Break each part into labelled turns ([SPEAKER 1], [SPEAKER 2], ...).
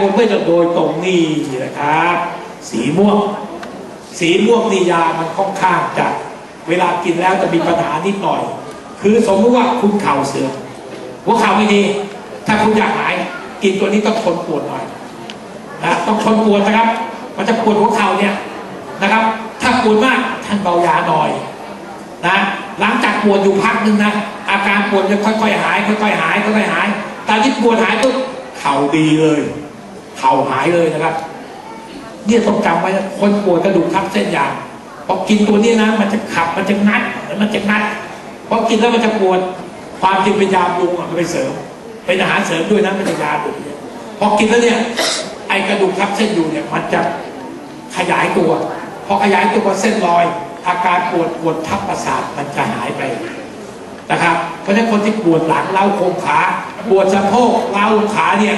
[SPEAKER 1] ผมไม่จะโดยตรงนี้นะครับ สีม่วง สีม่วงนี่ยามันค่อนข้างจะเวลากินแล้วจะมีปัญหานิดหน่อย คือสมมติว่าคุณเข่าเสื่อมหัวเข่าไม่ดี ถ้าคุณอยากหายกินตัวนี้ต้องทนปวดหน่อยนะต้องทนปวดนะครับ มันจะปวดหัวเข่าเนี่ยนะครับ ถ้าปวดมากท่านเบายาหน่อยนะหลังจากปวดอยู่พักหนึ่งนะอาการปวดจะค่อยๆหายค่อยๆหายค่อยๆหายตอนที่ปวดหายปุ๊บเข่าดีเลย เข่าหายเลยนะครับ เนี่ยต้องจำไว้นะคนปวดกระดูกทับเส้นยางพอกินตัวนี้นะ มันจะขับมันจะงัดมันจะงัดพอกินแล้วมันจะปวดความจริงเป็นยาบำรุงอะมันไปเสริม เป็นอาหารเสริมด้วยนะไม่ใช่ยาดุเนี่ยพอกินแล้วเนี่ย ไอกระดูกทับเส้นอยู่เนี่ย มันจะขยายตัว พอขยายตัวเส้นรอย อาการปวดปวดทับประสาทมันจะหายไปนะครับ เพราะฉะนั้นคนที่ปวดหลังเล้าโครงขาปวดสะโพกเล้าขาเนี่ย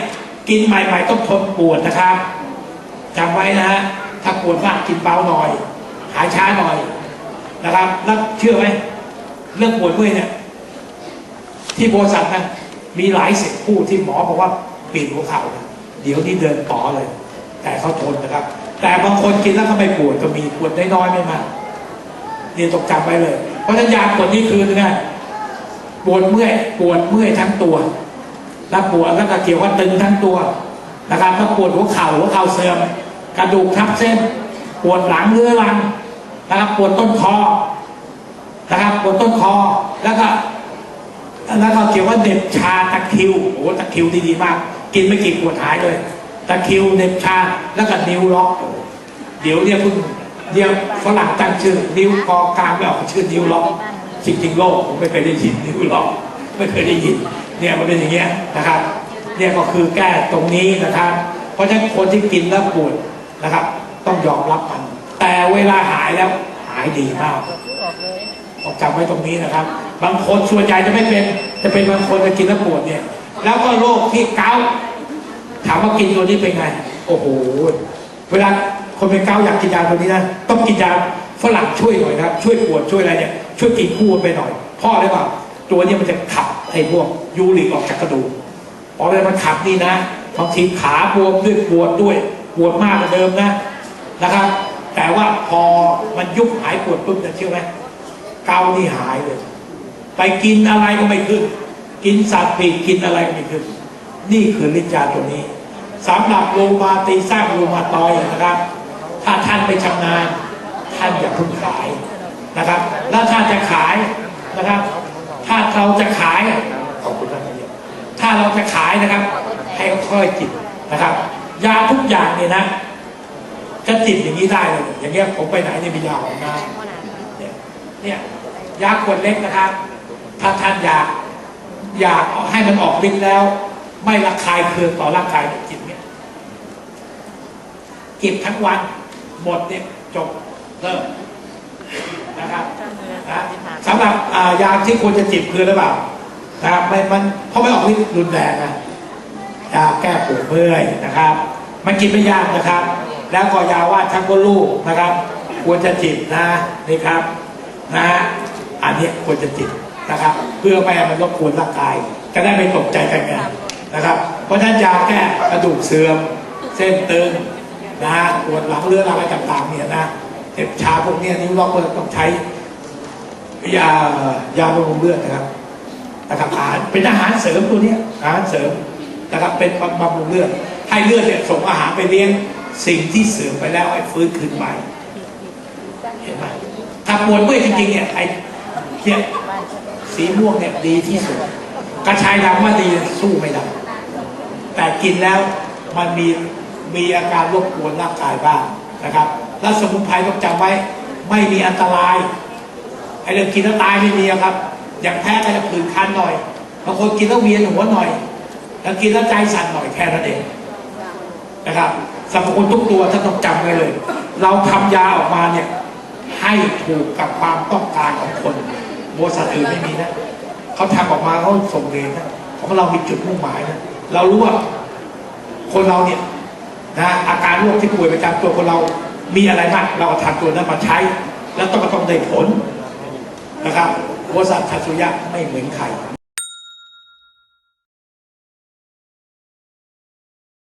[SPEAKER 1] กินใหม่ๆต้องทนปวดนะครับจำไว้นะฮะถ้าปวดมากกินเบาหน่อย หายช้าหน่อยนะครับแล้วเชื่อไหมเรื่องปวดเมื่อยเนี่ยที่บริษัทนะมีหลายสิบผู้ที่หมอบอกว่าปลี่ยนหัวเข่านะเดี๋ยวนี้เดินต่อเลย แต่เขาทนนะครับ แต่บางคนกินแล้วก็ไมปวดก็มีปวดน้อยๆไม่มากเนี่ต้องจำไว้เลย เพราะฉะนั้นยาปวดนี่คือไงปวดเมื่อยปวดเมื่อยทั้งตัว แล้วปวดแล้วก็เกี่ยวกับตึงทั้งตัวนะครับถ้าปวดหัวเข่าหัวเข่าเสื่อม กระดูกทับเส้น ปวดหลังเรื้อรังนะครับปวดต้นคอนะครับปวดต้นคอแล้วก็แล้วก็เกี่ยวว่าเด็บชาตะคิวโอ้ตะคิวดีดีมาก กินไม่กี่ขวดหายเลย ตะคิวเด็บชาแล้วก็นิ้วล็อกเดี๋ยวเนี่ยเพิ่งเดี๋ยวฝรั่งตั้งชื่อ นิ้วกอกลางไม่ออกชื่อนิ้วล็อกจริงๆโลกผมไม่เคยได้ยินนิ้วล็อกไม่เคยได้ยิน เนี่ยมันเป็นอย่างเงี้ยนะครับเนี่ยก็คือแก้ตรงนี้นะครับ เพราะฉะนั้นคนที่กินแล้วปวดนะครับ ต้องยอมรับมัน แต่เวลาหายแล้วหายดีมากต้องจำไว้ตรงนี้นะครับ บางคนส่วนใหญ่จะไม่เป็น จะเป็นบางคนจะกินแล้วปวดเนี่ย แล้วก็โรคที่เกาถามว่ากินตัวนี้เป็นไง โอ้โห เวลาคนเป็นเกาอยากกินยาตัวนี้นะ ต้องกินยาฝรั่งช่วยหน่อยนะครับ ช่วยปวดช่วยอะไรเนี่ย ช่วยกินคู่ไปหน่อย พ่อได้เปล่า ตัวนี้มันจะขับไอ้พวกยูริกออกจากกระดูกพอเวลามันขับนี่นะบางทีขาบวมด้วยปวดด้วยปวดมากกว่าเดิมนะนะครับ แต่ว่าพอมันยุบหายปวดปุ๊บจะเชื่อไหมเกานี่หายเลย ไปกินอะไรก็ไม่ขึ้น กินสัตว์ปีกกินอะไรก็ไม่ขึ้น นี่คือฤทธิ์ยาตัวนี้สำหรับโรมาตีสร้างโรมาตอยนะครับ ถ้าท่านไปชำนาญท่านอย่าเพิ่งขายนะครับ แล้วถ้าจะขายนะครับ ถ้าเราจะขายขอบคุณท่านนายกถ้าเราจะขายนะครับ ให้ค่อยๆจิบนะครับ ยาทุกอย่างเนี่ยนะจะจิบอย่างนี้ได้เลยอย่างเงี้ยผมไปไหนเนี่ยมียาของน้ำเนี่ยเนี่ยยาขวดเล็กนะครับ ถ้าท่านอยากอยากเอาให้มันออกฤทธิ์แล้ว ไม่ระคายเคืองต่อร่างกายจิตเนี่ยกินทั้งวันหมดเนี่ยจบเลิก นะครับนะสำหรับอ่ายาที่ควรจะจิบคือหรือเปล่านะครับไม่มันเพราะไม่ออกฤทธิ์รุนแรงนะยาแก้ปวดเมื่อยนะครับ มันกินไม่ยากนะครับ แล้วก็ยาว่าชักก็ลูกนะครับ ควรจะจิบนะนี่ครับนะฮะอันนี้ควรจะจิบนะครับ เพื่อไม่ให้มันรบกวนร่างกายจะได้ไม่ตกใจกันไงนะครับ เพราะฉะนั้นยาแก้กระดูกเสื่อม เส้นตึงนะฮะปวดหลังเรื้อรังอะไรต่างๆเนี่ยนะ เจ็บชาพวกเนี้ยนิ้วล็อกก็ต้องใช้ยายาบำรุงเลือดนะครับนะครับอาหารเป็นอาหารเสริมตัวเนี้ยอาหารเสริมนะครับเป็นบำรุงเลือดให้เลือดเนี่ยส่งอาหารไปเลี้ยงสิ่งที่เสื่อมไปแล้วให้ฟื้นคืนใหม่เห็นไหมถ้าปวดเมื่อยจริงๆเนี่ยไอ้เนี่ยสีม่วงเนี่ยดีที่สุดกระชายดำว่าดีสู้ไม่ได้แต่กินแล้วมันมีมีอาการรบกวนร่างกายบ้างนะครับ แล้วสมุนไพรต้องจำไว้ ไม่มีอันตรายไอ้เรื่องกินแล้วตายไม่มีครับ อย่างแพ้ก็จะผื่นคันหน่อยบางคนกินแล้วเวียนหัวหน่อย แล้วกินแล้วใจสั่นหน่อยแค่นั้นเองนะครับสรรพคุณทุกตัวท่านต้องจำไว้เลย เราทำยาออกมาเนี่ยให้ถูกกับความต้องการของคนบริษัทอื่นไม่มีนะเขาทำออกมาเขาส่งเรียนนะของเรามีจุดมุ่งหมายนะเรารู้ว่าคนเราเนี่ยนะอาการโรคที่ป่วยประจำตัวคนเรา มีอะไรบ้างเราก็ทำตัวนั้นมาใช้ แล้วต้องก็ต้องได้ผลนะครับบริษัทชัสุยะไม่เหมือนใคร